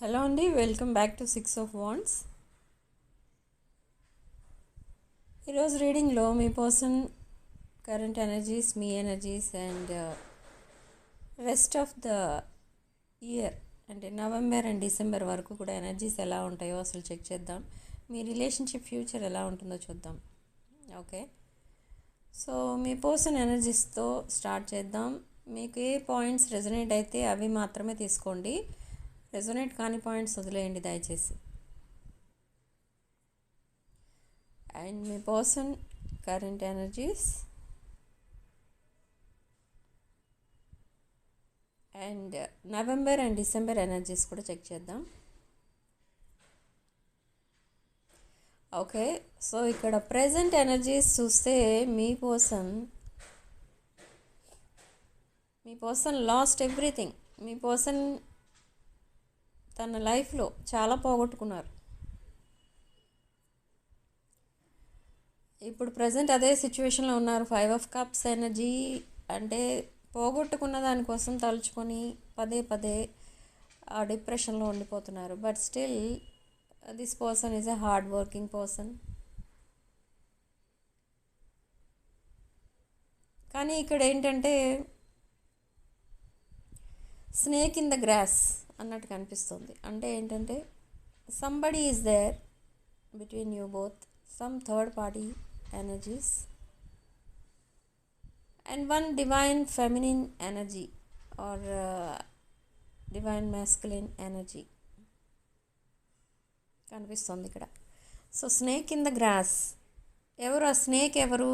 Hello అండి welcome back to six of wands. ఈరోజు రీడింగ్లో మీ person current energies me energies and rest of the year అంటే November and December వరకు కూడా ఎనర్జీస్ ఎలా ఉంటాయో అసలు చెక్ చేద్దాం. మీ రిలేషన్షిప్ ఫ్యూచర్ ఎలా ఉంటుందో చూద్దాం. ఓకే? సో మీ పర్సన్ ఎనర్జీస్తో స్టార్ట్ చేద్దాం. మీకు ఏ పాయింట్స్ రెజనేట్ అయితే అవి మాత్రమే తీసుకోండి. రెజొనేట్ కాని పాయింట్స్ వదిలేయండి దయచేసి. And me person current energies. And November and December energies కూడా చెక్ చేద్దాం. ఓకే సో ఇక్కడ ప్రజెంట్ ఎనర్జీస్ చూస్తే మీ పర్సన్ మీ పర్సన్ లాస్ట్ ఎవ్రీథింగ్. మీ పర్సన్ తన లైఫ్లో చాలా పోగొట్టుకున్నారు. ఇప్పుడు ప్రజెంట్ అదే సిచ్యువేషన్లో ఉన్నారు. ఫైవ్ ఆఫ్ కప్స్ ఎనర్జీ అంటే పోగొట్టుకున్న దానికోసం తలుచుకొని పదే పదే ఆ డిప్రెషన్లో ఉండిపోతున్నారు. But still this person is a hard working person కానీ ఇక్కడ ఏంటంటే స్నేక్ ఇన్ ద గ్రాస్ అన్నట్టు కనిపిస్తుంది. అంటే ఏంటంటే somebody is there between you both some third party energies and one divine feminine energy or divine masculine energy కనిపిస్తుంది ఇక్కడ. So snake in the grass ఎవరు ఆ స్నేక్ ఎవరు?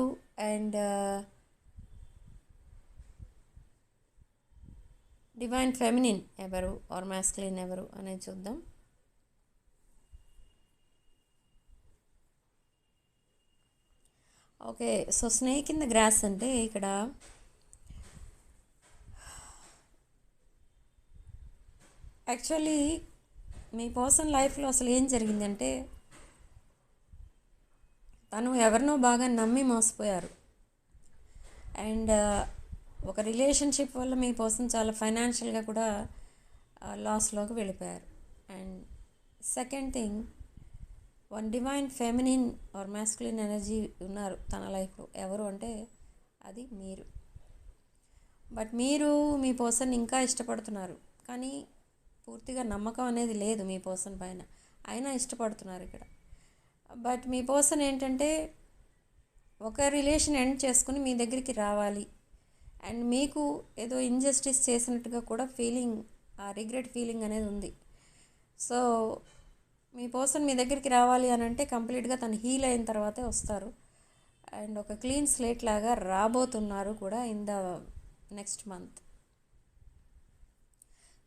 అండ్ డివైన్ ఫెమినిన్ ఎవరు? ఆర్ మ్యాస్కులిన్ ఎవరు? అనేది చూద్దాం. Okay so snake in the grass అంటే ఇక్కడ యాక్చువల్లీ మీ పర్సన్ లైఫ్లో అసలు ఏం జరిగిందంటే తను ఎవరినో బాగా నమ్మి మోసపోయారు. అండ్ ఒక రిలేషన్షిప్ వల్ల మీ పర్సన్ చాలా ఫైనాన్షియల్గా కూడా లాస్లోకి వెళ్ళిపోయారు. And second thing one divine feminine or masculine energy ఉన్నారు తన లైఫ్లో ఎవరు అంటే అది మీరు. బట్ మీరు మీ పర్సన్ ఇంకా ఇష్టపడుతున్నారు. కానీ పూర్తిగా నమ్మకం అనేది లేదు మీ పర్సన్ పైన. అయినా ఇష్టపడుతున్నారు ఇక్కడ. బట్ మీ పర్సన్ ఏంటంటే ఒక రిలేషన్ ఎండ్ చేసుకుని మీ దగ్గరికి రావాలి. అండ్ మీకు ఏదో ఇంజస్టిస్ చేసినట్టుగా కూడా ఫీలింగ్ ఆ రిగ్రెట్ ఫీలింగ్ అనేది ఉంది. సో మీ పర్సన్ మీ దగ్గరికి రావాలి అని అంటే కంప్లీట్గా తను హీల్ అయిన తర్వాతే వస్తారు. అండ్ ఒక క్లీన్ స్లేట్ లాగా రాబోతున్నారు కూడా in the next month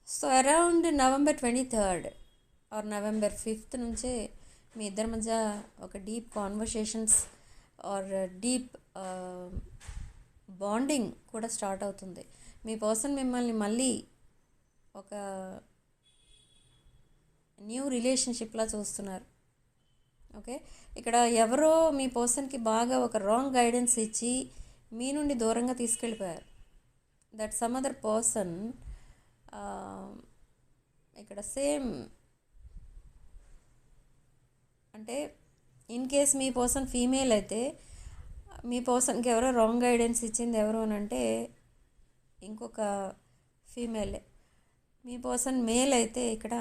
so around November twenty third or November fifth నుంచే మీ ఇద్దరి మధ్య ఒక deep conversations or deep bonding కూడా స్టార్ట్ అవుతుంది. మీ పర్సన్ మిమ్మల్ని మళ్ళీ ఒక న్యూ రిలేషన్షిప్లా చూస్తున్నారు. ఓకే? ఇక్కడ ఎవరో మీ పర్సన్కి బాగా ఒక రాంగ్ గైడెన్స్ ఇచ్చి మీ నుండి దూరంగా తీసుకెళ్ళిపోయారు. దట్ సమ్ అదర్ పర్సన్ ఇక్కడ సేమ్ అంటే ఇన్ కేస్ మీ పర్సన్ ఫీమేల్ అయితే మీ పర్సన్కి ఎవరో రాంగ్ గైడెన్స్ ఇచ్చింది ఎవరు అని అంటే ఇంకొక ఫీమేలే మీ పర్సన్ మేల్ అయితే ఇక్కడ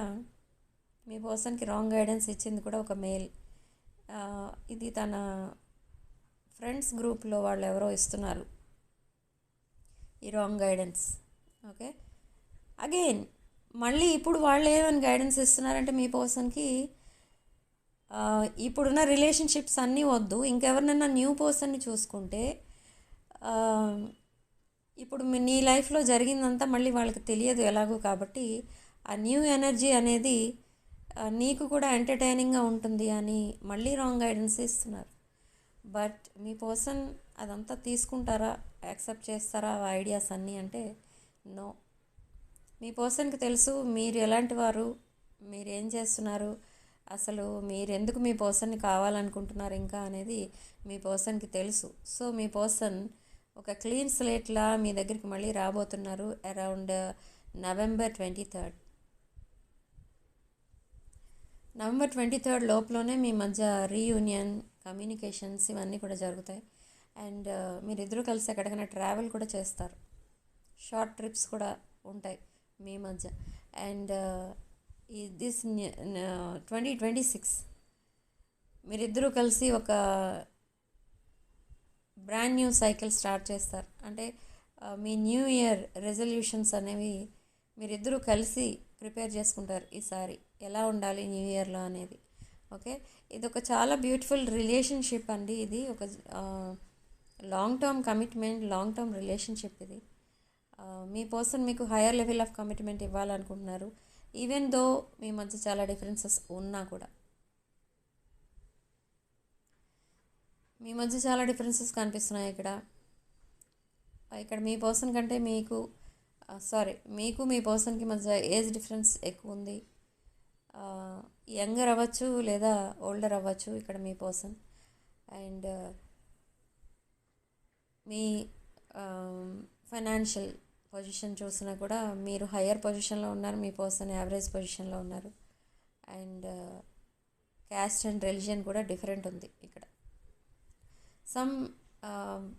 మీ పర్సన్కి రాంగ్ గైడెన్స్ ఇచ్చింది కూడా ఒక మేల్ ఇది తన ఫ్రెండ్స్ గ్రూప్లో వాళ్ళు ఎవరో ఇస్తున్నారు ఈ రాంగ్ గైడెన్స్ ఓకే అగైన్ మళ్ళీ ఇప్పుడు వాళ్ళు ఏమైనా గైడెన్స్ ఇస్తున్నారంటే మీ పర్సన్కి ఇప్పుడున్న రిలేషన్షిప్స్ అన్నీ వద్దు. ఇంకెవరినైనా న్యూ పర్సన్ని చూసుకుంటే ఇప్పుడు నీ లైఫ్లో జరిగిందంతా మళ్ళీ వాళ్ళకి తెలియదు ఎలాగో కాబట్టి ఆ న్యూ ఎనర్జీ అనేది నీకు కూడా ఎంటర్టైనింగ్గా ఉంటుంది అని మళ్ళీ రాంగ్ గైడెన్స్ ఇస్తున్నారు. బట్ మీ పర్సన్ అదంతా తీసుకుంటారా? యాక్సెప్ట్ చేస్తారా ఆ ఐడియాస్ అన్నీ అంటే నో. మీ పర్సన్కి తెలుసు మీరు ఎలాంటి వారు మీరు ఏం చేస్తున్నారు అసలు మీరు ఎందుకు మీ పర్సన్ని కావాలనుకుంటున్నారు ఇంకా అనేది మీ పర్సన్కి తెలుసు. సో మీ పర్సన్ ఒక క్లీన్ స్లేట్లా మీ దగ్గరికి మళ్ళీ రాబోతున్నారు around November twenty third. November twenty third లోపలనే మీ మధ్య రీయూనియన్ కమ్యూనికేషన్స్ ఇవన్నీ కూడా జరుగుతాయి. అండ్ మీరిద్దరూ కలిసి ఎక్కడికైనా ట్రావెల్ కూడా చేస్తారు. షార్ట్ ట్రిప్స్ కూడా ఉంటాయి మీ మధ్య. అండ్ ఈ దిస్ ట్వంటీ ట్వంటీ సిక్స్ మీరిద్దరూ కలిసి ఒక బ్రాండ్ న్యూ సైకిల్ స్టార్ట్ చేస్తారు. అంటే మీ న్యూ ఇయర్ రెజల్యూషన్స్ అనేవి మీరిద్దరూ కలిసి ప్రిపేర్ చేసుకుంటారు ఈసారి ఎలా ఉండాలి న్యూ ఇయర్లో అనేది. ఓకే? ఇది ఒక చాలా బ్యూటిఫుల్ రిలేషన్షిప్ అండి ఇది. ఒక long term commitment long term relationship ఇది. మీ పర్సన్ మీకు హయ్యర్ లెవెల్ ఆఫ్ కమిట్మెంట్ ఇవ్వాలనుకుంటున్నారు. ఈవెన్ దో మీ మధ్య చాలా డిఫరెన్సెస్ ఉన్నా కూడా. మీ మధ్య చాలా డిఫరెన్సెస్ కనిపిస్తున్నాయి ఇక్కడ. ఇక్కడ మీ పర్సన్ కంటే మీకు సారీ మీకు మీ పర్సన్కి మధ్య ఏజ్ డిఫరెన్స్ ఎక్కువ ఉంది. యంగర్ అవ్వచ్చు లేదా ఓల్డర్ అవ్వచ్చు ఇక్కడ మీ పర్సన్ అండ్ మీ ఫైనాన్షియల్ పొజిషన్ చూసినా కూడా మీరు హయ్యర్ పొజిషన్లో ఉన్నారు మీ పర్సన్ యావరేజ్ పొజిషన్లో ఉన్నారు. అండ్ క్యాస్ట్ అండ్ రిలీజియన్ కూడా డిఫరెంట్ ఉంది ఇక్కడ. సమ్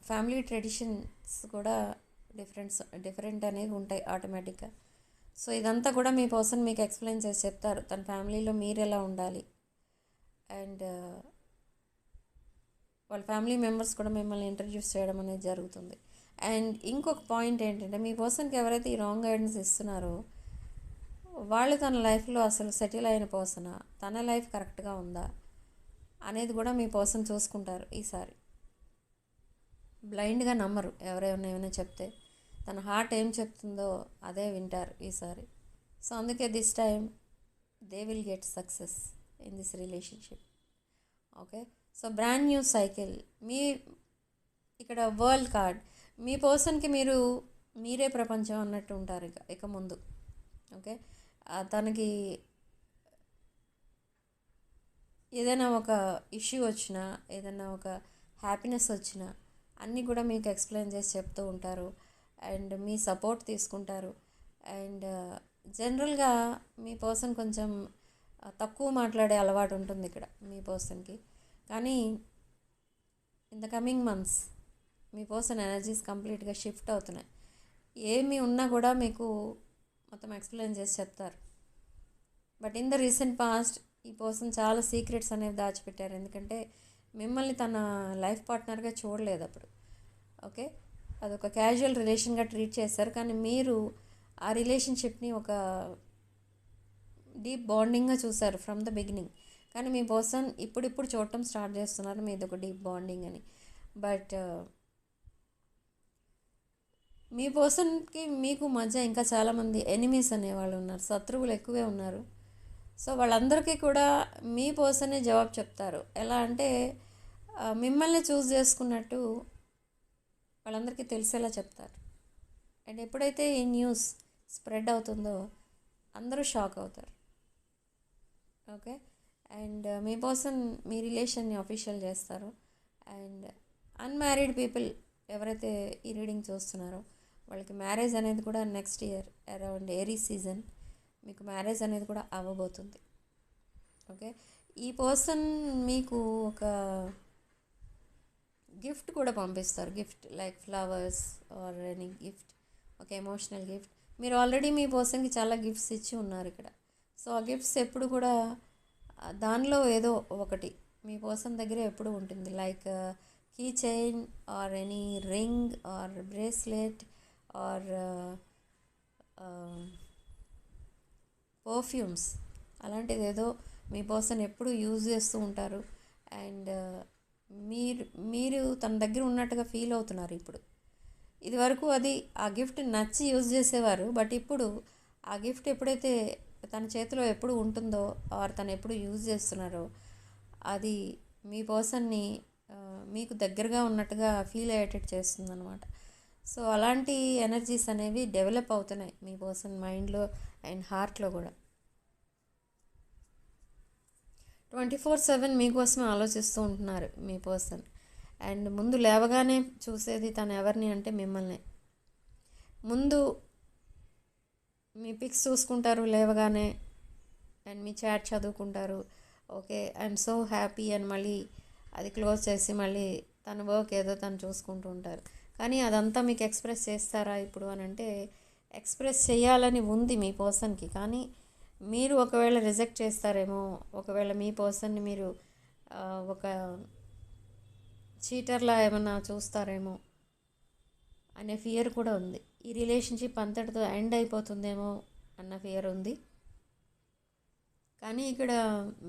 ఫ్యామిలీ ట్రెడిషన్స్ కూడా డిఫరెన్స్ డిఫరెంట్ అనేవి ఉంటాయి ఆటోమేటిక్గా సో ఇదంతా కూడా మీ పర్సన్ మీకు ఎక్స్ప్లెయిన్ చేసి చెప్తారు. తన ఫ్యామిలీలో మీరు ఎలా ఉండాలి? అండ్ uh, వాళ్ళ ఫ్యామిలీ మెంబర్స్ కూడా మిమ్మల్ని ఇంట్రడ్యూస్ చేయడం అనేది జరుగుతుంది. అండ్ ఇంకొక పాయింట్ ఏంటంటే మీ పర్సన్కి ఎవరైతే ఈ రాంగ్ గైడెన్స్ ఇస్తున్నారో వాళ్ళు తన లైఫ్లో అసలు సెటిల్ అయిన పర్సనా? తన లైఫ్ కరెక్ట్గా ఉందా? అనేది కూడా మీ పర్సన్ చూసుకుంటారు ఈసారి. బ్లైండ్గా నమ్మరు. ఎవరైనా ఏమైనా చెప్తే తన హార్ట్ ఏం చెప్తుందో అదే వింటారు ఈసారి. సో అందుకే this time they will get success in this relationship. Okay? So brand new cycle. మీ ఇక్కడ వరల్డ్ కార్డ్. మీ పర్సన్కి మీరు మీరే ప్రపంచం అన్నట్టు ఉంటారు ఇక ఇక ముందు. ఓకే? తనకి ఏదైనా ఒక ఇష్యూ వచ్చినా ఏదైనా ఒక హ్యాపీనెస్ వచ్చినా అన్నీ కూడా మీకు ఎక్స్ప్లెయిన్ చేసి చెప్తూ ఉంటారు. అండ్ మీ సపోర్ట్ తీసుకుంటారు. అండ్ జనరల్గా మీ పర్సన్ కొంచెం తక్కువ మాట్లాడే అలవాటు ఉంటుంది ఇక్కడ మీ పర్సన్కి. కానీ ఇన్ ద కమింగ్ మంత్స్ మీ పర్సన్ ఎనర్జీస్ కంప్లీట్గా షిఫ్ట్ అవుతున్నాయి. ఏమి ఉన్నా కూడా మీకు మొత్తం ఎక్స్ప్లెయిన్ చేసి చెప్తారు. But in the recent past ఈ పర్సన్ చాలా సీక్రెట్స్ అనేవి దాచిపెట్టారు. ఎందుకంటే మిమ్మల్ని తన లైఫ్ పార్ట్నర్గా చూడలేదు అప్పుడు. ఓకే? అదొక క్యాజువల్ రిలేషన్గా ట్రీట్ చేస్తారు కానీ మీరు ఆ రిలేషన్షిప్ని ఒక డీప్ బాండింగ్గా చూసారు ఫ్రమ్ ద బిగినింగ్. కానీ మీ పర్సన్ ఇప్పుడిప్పుడు చూడటం స్టార్ట్ చేస్తున్నారు. మీది ఒక డీప్ బాండింగ్ అని. బట్ మీ పర్సన్కి మీకు మధ్య ఇంకా చాలామంది ఎనిమీస్ అనేవాళ్ళు ఉన్నారు శత్రువులు ఎక్కువే ఉన్నారు. సో వాళ్ళందరికీ కూడా మీ పర్సనే జవాబు చెప్తారు. ఎలా అంటే మిమ్మల్ని చూస్ చేసుకున్నట్టు వాళ్ళందరికీ తెలిసేలా చెప్తారు. అండ్ ఎప్పుడైతే ఈ న్యూస్ స్ప్రెడ్ అవుతుందో అందరూ షాక్ అవుతారు. ఓకే? అండ్ మీ పర్సన్ మీ రిలేషన్ని అఫీషియల్ చేస్తారు. అండ్ అన్మ్యారీడ్ పీపుల్ ఎవరైతే ఈ రీడింగ్ చూస్తున్నారో వాళ్ళకి మ్యారేజ్ అనేది కూడా next year around Aries season మీకు మ్యారేజ్ అనేది కూడా అవ్వబోతుంది. ఓకే ఈ పర్సన్ మీకు ఒక గిఫ్ట్ కూడా పంపిస్తారు. Gift like flowers or any gift ఒక ఎమోషనల్ గిఫ్ట్ మీరు ఆల్రెడీ మీ పర్సన్కి చాలా గిఫ్ట్స్ ఇచ్చి ఉన్నారు ఇక్కడ. సో ఆ గిఫ్ట్స్ ఎప్పుడు కూడా దానిలో ఏదో ఒకటి మీ పర్సన్ దగ్గర ఎప్పుడు ఉంటుంది. Like key chain or any ring or bracelet or perfumes అలాంటిది ఏదో మీ పర్సన్ ఎప్పుడు యూజ్ చేస్తూ ఉంటారు. అండ్ మీరు మీరు తన దగ్గర ఉన్నట్టుగా ఫీల్ అవుతున్నారు ఇప్పుడు. ఇదివరకు అది ఆ గిఫ్ట్ నచ్చి యూజ్ చేసేవారు. బట్ ఇప్పుడు ఆ గిఫ్ట్ ఎప్పుడైతే తన చేతిలో ఎప్పుడు ఉంటుందో ఆర్ తను ఎప్పుడు యూజ్ చేస్తున్నారో అది మీ పర్సన్ని మీకు దగ్గరగా ఉన్నట్టుగా ఫీల్ అయ్యేటట్టు చేస్తుంది అనమాట సో అలాంటి ఎనర్జీస్ అనేవి డెవలప్ అవుతున్నాయి మీ పర్సన్ మైండ్లో అండ్ హార్ట్లో కూడా. ట్వంటీ ఫోర్ సెవెన్ మీకోసమే ఆలోచిస్తూ ఉంటున్నారు మీ పర్సన్. అండ్ ముందు లేవగానే చూసేది తను ఎవరిని అంటే మిమ్మల్ని. ముందు మీ పిక్స్ చూసుకుంటారు లేవగానే అండ్ మీ చాట్ చదువుకుంటారు. ఓకే ఐఎమ్ సో హ్యాపీ అని మళ్ళీ అది క్లోజ్ చేసి మళ్ళీ తన వర్క్ ఏదో తను చూసుకుంటూ ఉంటారు. కానీ అదంతా మీకు ఎక్స్ప్రెస్ చేస్తారా ఇప్పుడు అని అంటే ఎక్స్ప్రెస్ చేయాలని ఉంది మీ పర్సన్కి కానీ మీరు ఒకవేళ రిజెక్ట్ చేస్తారేమో ఒకవేళ మీ పర్సన్ని మీరు ఒక చీటర్లా ఏమన్నా చూస్తారేమో అనే ఫియర్ కూడా ఉంది. ఈ రిలేషన్షిప్ అంతటితో ఎండ్ అయిపోతుందేమో అన్న ఫియర్ ఉంది. కానీ ఇక్కడ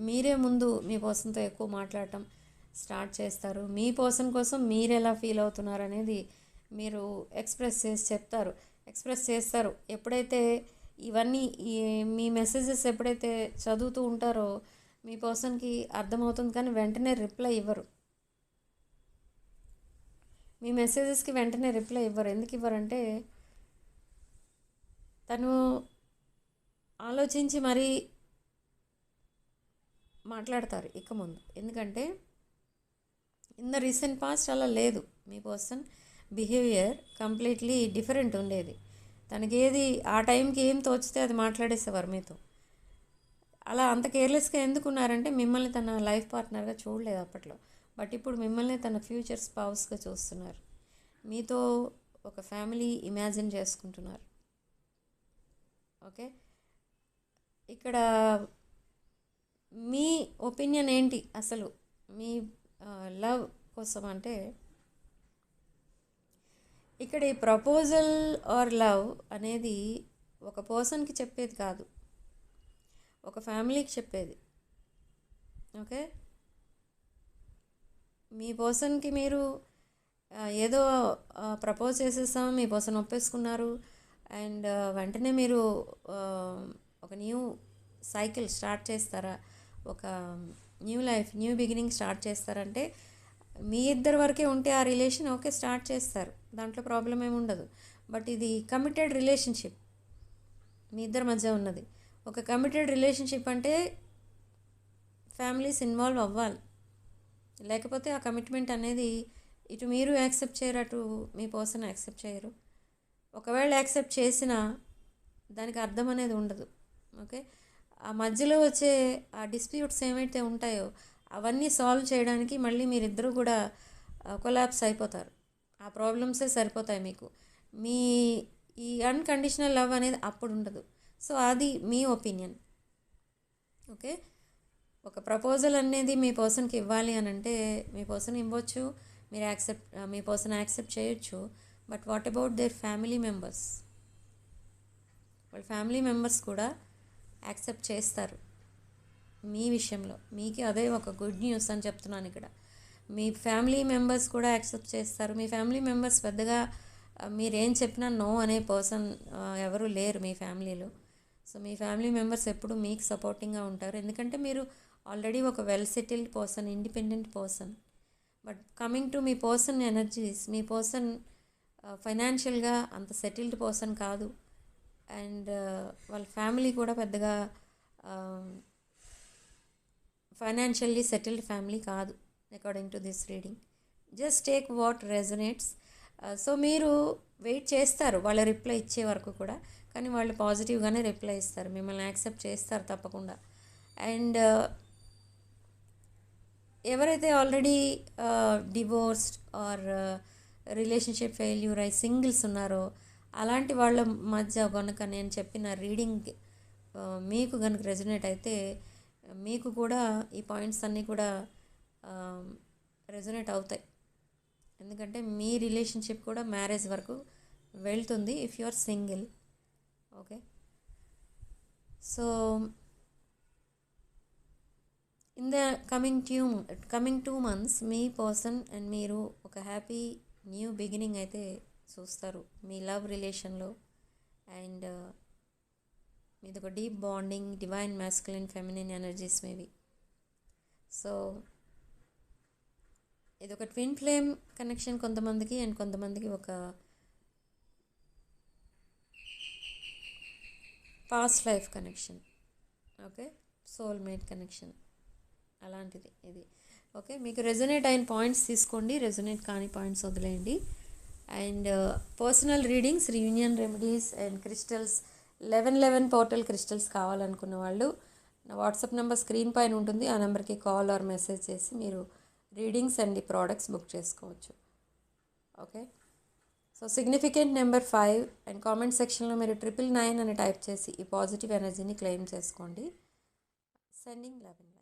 మీరే ముందు మీ పర్సన్తో ఎక్కువ మాట్లాడటం స్టార్ట్ చేస్తారు. మీ పర్సన్ కోసం మీరు ఎలా ఫీల్ అవుతున్నారు అనేది మీరు ఎక్స్ప్రెస్ చేసి చెప్తారు. ఎక్స్ప్రెస్ చేస్తారు. ఎప్పుడైతే ఇవన్నీ ఈ మీ మెసేజెస్ ఎప్పుడైతే చదువుతూ ఉంటారో మీ పర్సన్కి అర్థమవుతుంది కానీ వెంటనే రిప్లై ఇవ్వరు. మీ మెసేజెస్కి వెంటనే రిప్లై ఇవ్వరు. ఎందుకు ఇవ్వరంటే తను ఆలోచించి మరీ మాట్లాడతారు ఇక ముందు. ఎందుకంటే ఇన్ ద రీసెంట్ పాస్ట్ అలా లేదు. మీ పర్సన్ బిహేవియర్ కంప్లీట్లీ డిఫరెంట్ ఉండేది. తనకి ఏది ఆ టైంకి ఏం తోచితే అది మాట్లాడేసేవారు మీతో. అలా అంత కేర్లెస్గా ఎందుకున్నారంటే మిమ్మల్ని తన లైఫ్ పార్ట్నర్గా చూడలేదు అప్పట్లో. బట్ ఇప్పుడు మిమ్మల్ని తన ఫ్యూచర్ స్పౌస్గా చూస్తున్నారు. మీతో ఒక ఫ్యామిలీ ఇమాజిన్ చేసుకుంటున్నారు. ఓకే? ఇక్కడ మీ ఒపీనియన్ ఏంటి అసలు? మీ లవ్ కోసం అంటే ఇక్కడ ఈ ప్రపోజల్ ఆర్ లవ్ అనేది ఒక పర్సన్కి చెప్పేది కాదు. ఒక ఫ్యామిలీకి చెప్పేది. ఓకే? మీ పర్సన్కి మీరు ఏదో ప్రపోజ్ చేసేస్తాం మీ పర్సన్ ఒప్పేసుకున్నారు అండ్ వెంటనే మీరు ఒక న్యూ సైకిల్ స్టార్ట్ చేస్తారా? ఒక new life new beginning start చేస్తారంటే మీ ఇద్దరి వరకే ఉంటే ఆ రిలేషన్ ఓకే స్టార్ట్ చేస్తారు. దాంట్లో ప్రాబ్లం ఏమి ఉండదు. బట్ ఇది కమిటెడ్ రిలేషన్షిప్ మీ ఇద్దరి మధ్య ఉన్నది. ఒక కమిటెడ్ రిలేషన్షిప్ అంటే ఫ్యామిలీస్ ఇన్వాల్వ్ అవ్వాలి. లేకపోతే ఆ కమిట్మెంట్ అనేది ఇటు మీరు యాక్సెప్ట్ చేయరు అటు మీ పర్సన్ యాక్సెప్ట్ చేయరు. ఒకవేళ యాక్సెప్ట్ చేసినా దానికి అర్థం అనేది ఉండదు. ఓకే? ఆ మధ్యలో వచ్చే ఆ డిస్ప్యూట్స్ ఏమైతే ఉంటాయో అవన్నీ సాల్వ్ చేయడానికి మళ్ళీ మీరిద్దరూ కూడా కొలాప్స్ అయిపోతారు. ఆ ప్రాబ్లమ్సే సరిపోతాయి మీకు. మీ ఈ అన్కండిషనల్ లవ్ అనేది అప్పుడు ఉండదు. సో అది మీ ఒపీనియన్. ఓకే? ఒక ప్రపోజల్ అనేది మీ పర్సన్కి ఇవ్వాలి అని అంటే మీ పర్సన్ ఇవ్వచ్చు మీరు యాక్సెప్ట్ మీ పర్సన్ యాక్సెప్ట్ చేయొచ్చు. But what about their family members? వాళ్ళ ఫ్యామిలీ మెంబర్స్ కూడా యాక్సెప్ట్ చేస్తారు. మీ విషయంలో. మీకు అదే ఒక గుడ్ న్యూస్ అని చెప్తున్నాను ఇక్కడ. మీ ఫ్యామిలీ మెంబర్స్ కూడా యాక్సెప్ట్ చేస్తారు. మీ ఫ్యామిలీ మెంబర్స్ పెద్దగా మీరేం చెప్పినా నో అనే పర్సన్ ఎవరు లేరు మీ ఫ్యామిలీలో. సో మీ ఫ్యామిలీ మెంబర్స్ ఎప్పుడు మీకు సపోర్టింగ్గా ఉంటారు. ఎందుకంటే మీరు ఆల్రెడీ ఒక well settled person independent person. But coming to me person energies మీ పర్సన్ ఫైనాన్షియల్గా అంత సెటిల్డ్ పర్సన్ కాదు. అండ్ వాళ్ళ ఫ్యామిలీ కూడా పెద్దగా ఫైనాన్షియల్లీ సెటిల్డ్ ఫ్యామిలీ కాదు according to this reading just take what resonates so మీరు వెయిట్ చేస్తారు వాళ్ళ రిప్లై ఇచ్చే వరకు కూడా కానీ వాళ్ళు పాజిటివ్గానే రిప్లై ఇస్తారు మిమ్మల్ని యాక్సెప్ట్ చేస్తారు తప్పకుండా. అండ్ ఎవరైతే already divorced or relationship failure అయి సింగిల్స్ ఉన్నారో అలాంటి వాళ్ళ మధ్య కనుక నేను చెప్పిన రీడింగ్ మీకు కనుక రెజనేట్ అయితే మీకు కూడా ఈ పాయింట్స్ అన్నీ కూడా రెజనేట్ అవుతాయి. ఎందుకంటే మీ రిలేషన్షిప్ కూడా మ్యారేజ్ వరకు వెళ్తుంది if you are single okay so in the coming two coming two months me person and మీరు ఒక హ్యాపీ న్యూ బిగినింగ్ అయితే చూస్తారు. మీ లవ్ రిలేషన్లో అండ్ uh, మీది ఒక deep bonding divine masculine feminine energies maybe. So ఇది ఒక ట్విన్ ఫ్లేమ్ కనెక్షన్ కొంతమందికి అండ్ కొంతమందికి ఒక past life connection. Okay? Soulmate connection. అలాంటిది ఇది. ఓకే? మీకు రెజొనేట్ అయిన పాయింట్స్ తీసుకోండి. రెజొనేట్ కాని పాయింట్స్ వదిలేయండి. And personal readings reunion remedies and crystals eleven eleven portal crystals కావాలనుకున్న వాళ్ళు నా వాట్సాప్ నెంబర్ స్క్రీన్ పైన ఉంటుంది. ఆ నెంబర్కి కాల్ ఆర్ మెసేజ్ చేసి మీరు రీడింగ్స్ అండ్ ఈ ప్రోడక్ట్స్ బుక్ చేసుకోవచ్చు. Okay so significant number five and comment సెక్షన్లో మీరు ట్రిపుల్ నైన్ అని టైప్ చేసి ఈ పాజిటివ్ ఎనర్జీని క్లెయిమ్ చేసుకోండి. Sending eleven